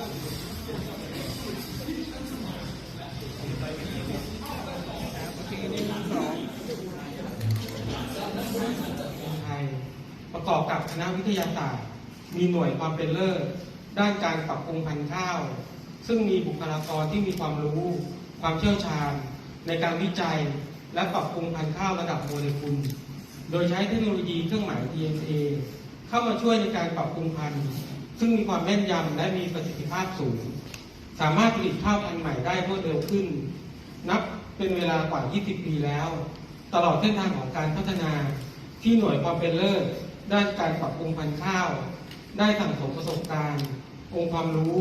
ไทยประกอบกับคณะวิทยาศาสตร์ มีหน่วยความเป็นเลิศด้านการปรับปรุงพันธุ์ข้าว ซึ่งมีบุคลากรที่มีความรู้ ความเชี่ยวชาญ ในการวิจัยและปรับปรุงพันธุ์ข้าวระดับโมเลกุล โดยใช้เทคโนโลยีเครื่องหมาย DNA เข้ามาช่วยในการปรับปรุงพันธุ์ ซึ่งมีความแม่นยำและมีประสิทธิภาพสูง สามารถผลิตข้าวพันธุ์ใหม่ได้รวดเร็วขึ้น นับเป็นเวลากว่า 20 ปีแล้ว ตลอดเส้นทางของการพัฒนาที่หน่วยความเป็นเลิศด้านการปรับปรุงพันธุ์ข้าว ได้สั่งสมประสบการณ์ องค์ความรู้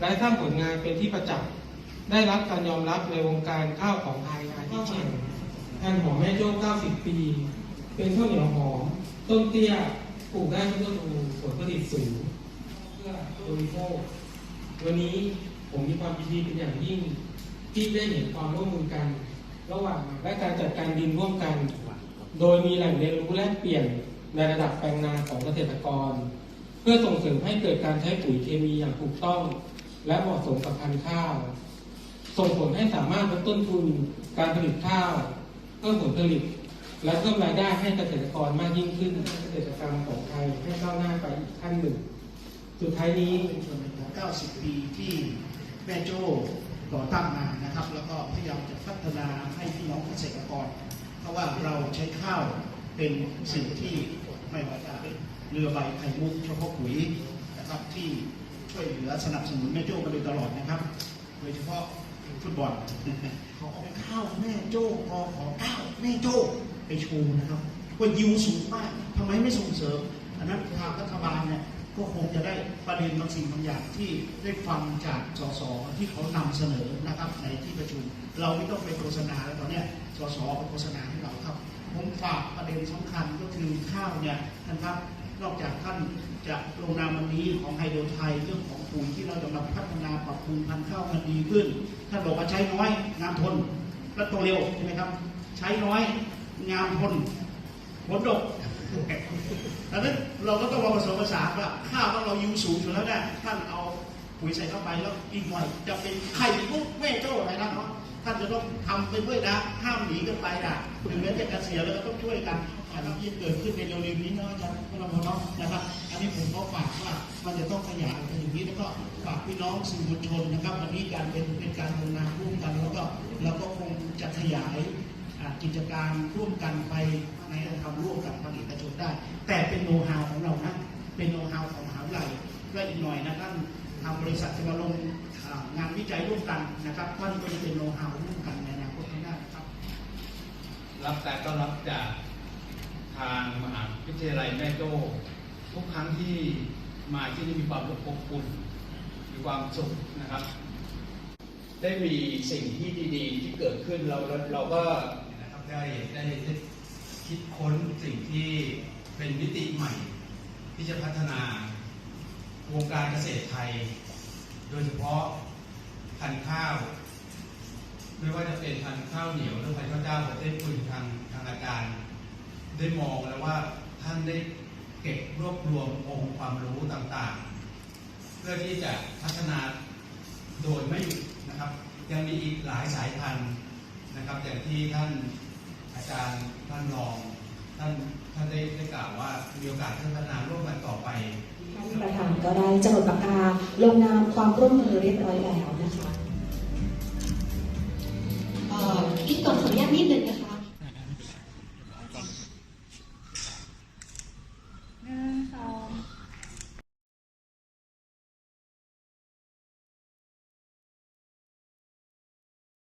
และสร้างผลงานเป็นที่ประจักษ์ได้รับการยอมรับในวงการข้าวของไทยอาทิเช่นพันหอมแม่โจ้90 ปี เป็นข้าวเหนียวหอมต้นเตี้ยปลูกได้ทุกฤดูผลผลิตสูง พื่อบริโภควันนี้ผมมีความยินดีเป็นอย่างยิ่ง ที่ได้เห็นความร่วมมือกัน ระหว่างและการจัดการดินร่วมกัน โดยมีแหล่งเรียนรู้แลกเปลี่ยนในระดับแปลงนาของเกษตรกร เพื่อส่งเสริมให้เกิดการใช้ปุ๋ยเคมีอย่างถูกต้อง และเหมาะสมกับพันธุ์ข้าว ส่งผลให้สามารถลดต้นทุนการผลิตข้าวเพิ่มผลผลิต และเพิ่มรายได้ให้เกษตรกรมากยิ่งขึ้นเกษตรกรรมของไทยให้ก้าวหน้าไปอีกขั้นหนึ่ง สุดท้ายนี้เป็นส่วนหนึ่งของ 90 ปีที่แม่โจ้ก่อตั้งมานะครับ แล้วก็พยายามจะพัฒนาให้พี่น้องเกษตรกร เพราะว่าเราใช้ข้าวเป็นสิ่งที่ไม่ว่าจะเรือใบไข่มุกเฉพาะปุ๋ยนะครับที่ช่วยเหลือสนับสนุนแม่โจ้มาโดยตลอดนะครับ โดยเฉพาะฟุตบอลเขาเอาข้าวแม่โจ้กอขอข้าวแม่โจ้ไปโชว์นะครับ ว่ายิวสูงมากทำไมไม่ส่งเสริม อันนั้นทางรัฐ ก็คงจะได้ประเด็นบางสิ่งบางอย่างที่ได้ฟังจากสสที่เขานำเสนอนะครับในที่ประชุม เราไม่ต้องไปโฆษณาแล้วตอนนี้สสไปโฆษณาให้เราครับผมฝากประเด็นสำคัญก็คือข้าวเนี่ยท่านครับนอกจากท่านจะลงนามวันนี้ของไฮโดรไทยเรื่องของปุ๋ยที่เราจะมาพัฒนาปรับปรุงพันธุ์ข้าวมันดีขึ้นท่านบอกว่าใช้น้อยงามทนและโตเร็วใช่ไหมครับ ใช้น้อยงามทนผลดก ดังนั้นเราก็ต้องมาผสมผสานว่าข้าวของเรายูสูงอยู่แล้วเนี่ยท่านเอาปุ๋ยใส่เข้าไปแล้วอีกหน่อย จะเป็นไข่มุกแม่โจ้อะไรนะเนาะท่านจะต้องทำไปด้วยนะห้ามหนีกันไปนะถึงแม้จะเกษียณแล้วก็ต้องช่วยกันนะครับที่เกิดขึ้นในเร็วๆนี้เนาะอาจารย์พลเนาะนะครับ อันนี้ผมก็ฝากว่ามันจะต้องขยายไปอย่างนี้แล้วก็ฝากพี่น้องสื่อมวลชนนะครับวันนี้การเป็นเป็นการลงนามร่วมกัน แล้วก็เราก็คงจะขยายกิจการร่วมกันไป ในการทำร่วมกับภาคเอกชนได้ แต่เป็นโน้ตฮาวของเรานะเป็นโน้ตฮาวของมหาวิทยาลัยและอีกหน่อยนะท่านทางบริษัทจะมาลงอ่างานวิจัยร่วมกันนะครับท่านก็จะเป็นโน้ตฮาวร่วมกันในอนาคตข้างหน้าครับ รับการต้อนรับจากทางมหาวิทยาลัยแม่โจ้ทุกครั้งที่มาที่นี่มีความอบอุ่นมีความสุขนะครับ ได้มีสิ่งที่ดีๆ ที่เกิดขึ้นเราเราเราก็นะครับได้ได้ได้ คิดค้นสิ่งที่เป็นมิติใหม่ ที่จะพัฒนาวงการเกษตรไทย โดยเฉพาะพันธุ์ข้าว ไม่ว่าจะเป็นพันธุ์ข้าวเหนียวหรือพันธุ์ข้าวเจ้าผมได้คุยทางทางอาจารย์ได้มองแล้วว่าท่านได้เก็บรวบรวมองค์ความรู้ต่างๆ เพื่อที่จะพัฒนาโดยไม่หยุดนะครับ ยังมีอีกหลายสายพันธุ์นะครับอย่างที่ท่าน อาจารย์ท่านรองท่านท่านได้ได้กล่าวว่ามีโอกาสพัฒนาร่วมกันต่อไปท่านประธานก็ได้จรดปากกาลงนามความร่วมมือเรียบร้อยแล้วนะคะเอ่อพี่กรขออนุญาตนิดนึงนะคะ